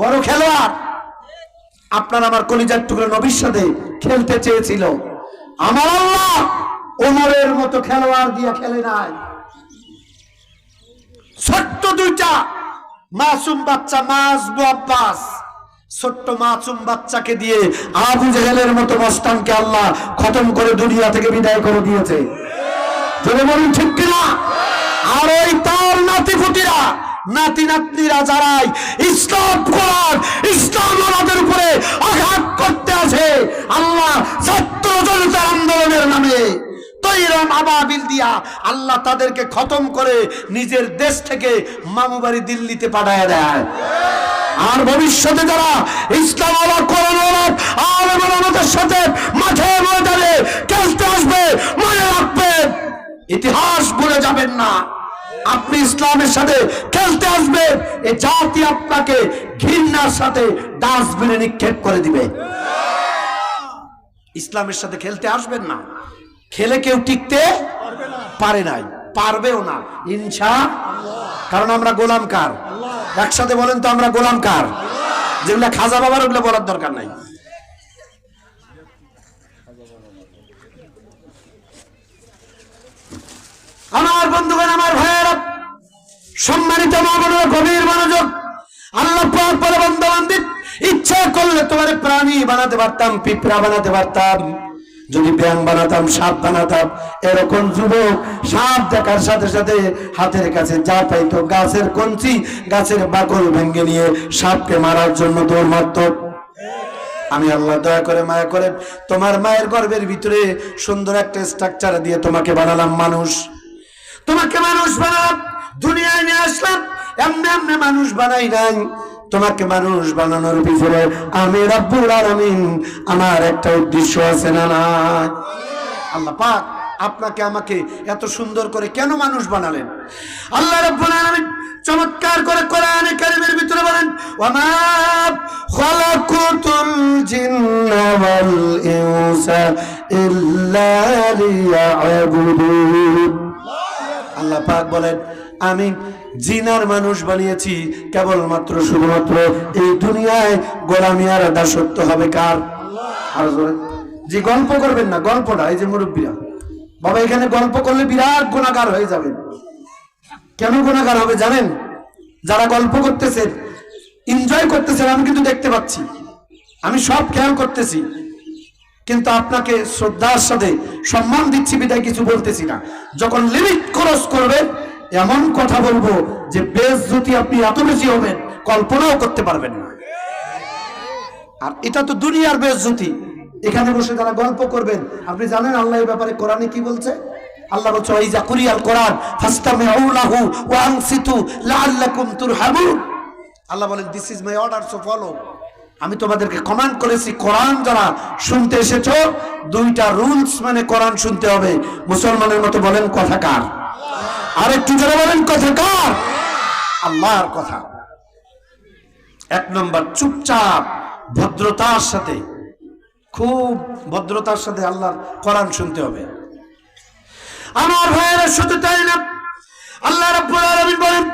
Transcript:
বড় খেলোয়াড়। আপনার আমার কলিজার টুকরো নবীর খেলতে চেয়েছিল। আমার আল্লাহ ওমরের মতো খেলোয়াড় দিয়ে খেলে নাই। ছোট্ট দুইটা মাসুম বাচ্চা মাস আব্বাস, ছোট্ট মাসুম বাচ্চাকে দিয়ে আবু জেহেলের মতো মস্তানকে আল্লাহ খতম করে দুনিয়া থেকে বিদায় করে দিয়েছে। ঠিক কিনা? আর ওই তার নাতি ফুটিরা নাতি নাতনিরা যারাই ইসলাম কোরআন ইসলাম ওনাদের উপরে আঘাত করতে আছে, আল্লাহ ছাত্র জনতার আন্দোলনের নামে। আল্লাহ তাদেরকে খতম করে নিজের দেশ থেকে মামু বাড়ি দিল্লিতে পাঠায় দেয়। আর ভবিষ্যতে যারা ইসলাম সাথে মাঠে ময়দানে খেলতে আসবে, মনে রাখবেন, ইতিহাস ভুলে যাবেন না। আপনি ইসলামের সাথে খেলতে আসবেন এ জাতি আপনাকে ঘৃণার সাথে ডাস্টবিনে নিক্ষেপ করে দিবে। ইসলামের সাথে খেলতে আসবেন না। খেলে কেউ টিকতে পারে নাই পারবেও না ইনশা কারণ আমরা গোলাম কার? একসাথে বলেন তো আমরা গোলাম কার? যেগুলা খাজা বাবার ওগুলো বলার দরকার নাই। আমার বন্ধুগণ আমার সম্মানিত গভীর মনোযোগ। আল্লাহ পাক বলে বন্ধু ইচ্ছা করলে তোমার প্রাণী বানাতে পারতাম, পিঁপড়া বানাতে পারতাম। যদি ব্যাং বানাতাম, সাপ বানাতাম, এরকম যুবক, সাপ দেখার সাথে সাথে হাতের কাছে যা পাইতো, গাছের কঞ্চি, গাছের বাকল ভেঙে নিয়ে সাপকে মারার জন্য দৌড় মারত। আমি আল্লাহ দয়া করে মায়া করে, তোমার মায়ের গর্ভের ভিতরে সুন্দর একটা স্ট্রাকচার দিয়ে তোমাকে বানালাম মানুষ। তোমাকে মানুষ বানালাম। দুনিয়ায় নিয়ে আসলাম, এমনি এমনি মানুষ বানাই নাই। তোমাকে মানুষ বানানোর পিছনে আমি রব্বুল আলামিন, আমার একটা উদ্দেশ্য আছে না না আল্লাহ পাক আপনাকে, আমাকে এত সুন্দর করে কেন মানুষ বানালেন? আল্লাহ রাব্বুল আলামিন চমৎকার করে কোরআনে কারিমের ভিতরে বলেন, ওয়ামা খালাকুতুল জিন্না ওয়াল ইনসা ইল্লা লিয়াবুদুন। আল্লাহ পাক বলেন আমি জিনার মানুষ বানিয়েছি, কেবলমাত্র শুধুমাত্র এই দুনিয়ায় গোলামি আর দাসত্ব হবে কার? জোরে। গল্প করবেন না, গল্পটা, এই যে মুরব্বীরা। বাবা, এখানে গল্প করলে বিরাট গুণাগার হয়ে যাবেন। কেন গুণাগার হবে জানেন? যারা গল্প করতেছেন এনজয় করতেছেন, আমি কিন্তু দেখতে পাচ্ছি। আমি সব খেয়াল করতেছি। কিন্তু আপনাকে শ্রদ্ধার সাথে সম্মান দিচ্ছি, বিদায় কিছু বলতেছি না। যখন লিমিট ক্রস করবেন এমন কথা বলব যে বেশ যদি আপনি এত বেশি হবেন, কল্পনাও করতে পারবেন না। আর এটা তো দুনিয়ার বেশ জ্যোতি এখানে বসে যারা গল্প করবেন। আপনি জানেন আল্লাহ এই ব্যাপারে কোরআনে কি বলছে? আল্লাহ বলছে কুরিয়াল কোরআন আল্লাহ বলেন this is my order so follow আমি তোমাদেরকে কমান্ড করেছি, কোরআন যারা শুনতে এসেছ, দুইটা রুলস মানে কোরআন শুনতে হবে। মুসলমানের মতো বলেন কথা কার? আর একটু বলেন, কথা কার? আল্লাহর কথা। এক নম্বর, চুপচাপ, ভদ্রতার সাথে, খুব ভদ্রতার সাথে আল্লাহর কোরআন শুনতে হবে। আমার ভাইয়েরা, শুধু তাই না, আল্লাহ রব্বুল আলামিন বলেন